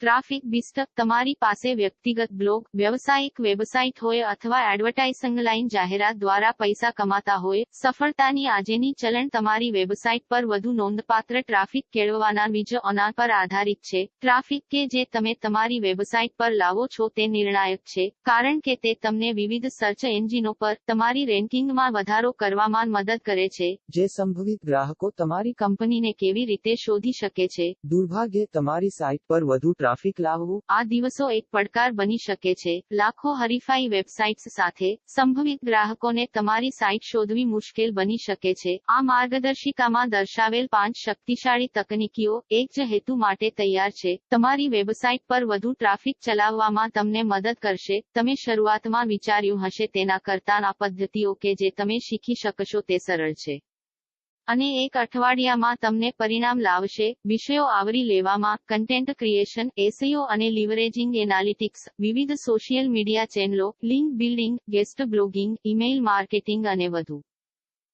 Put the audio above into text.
Traffic Bisht તમારી પાસે વ્યક્તિગત બ્લોગ વ્યવસાયિક વેબસાઇટ હોય અથવા એડવર્ટાઇઝિંગ લાઇન જાહેરાત દ્વારા પૈસા કમાતા હોય સફળતાની આજેની ચલણ તમારી વેબસાઇટ પર વધુ નોંધપાત્ર ટ્રાફિક કેળવવાના બીજો અના પર આધારિત છે. ટ્રાફિક કે જે તમે તમારી વેબસાઇટ પર લાવો છો તે નિર્ણાયક છે કારણ કે તે તમને વિવિધ સર્ચ એન્જિનો પર તમારી રેન્કિંગમાં વધારો કરવામાં મદદ કરે છે. જે સંભવિત ગ્રાહકો તમારી કંપનીને કેવી રીતે શોધી શકે છે? દુર્ભાગ્યે તમારી સાઇટ પર વધુ ટ્રાફિક લાવવું? આ દિવસો એક પડકાર બની શકે છે. લાખો હરીફાઈ વેબસાઇટ્સ સાથે સંભવિત ગ્રાહકોને તમારી સાઇટ શોધવી મુશ્કેલ બની શકે છે. આ માર્ગદર્શિકામાં દર્શાવેલ પાંચ શક્તિશાળી તકનીકીઓ એક જ હેતુ માટે તૈયાર છે. તમારી વેબસાઇટ પર વધુ ટ્રાફિક ચલાવવામાં તમને મદદ કરશે. તમે શરૂઆતમાં વિચાર્યું હશે તેના કરતાં આ પદ્ધતિઓ કે જે તમે શીખી શકશો તે સરળ છે. અને એક અઠવાડિયામાં તમને પરિણામ લાવશે. વિષયો આવરી લેવામાં કન્ટેન્ટ ક્રિએશન એસઈઓ અને લિવરેજિંગ એનાલિટિક્સ વિવિધ સોશિયલ મીડિયા ચેનલો link building guest blogging email marketing અને વધુ.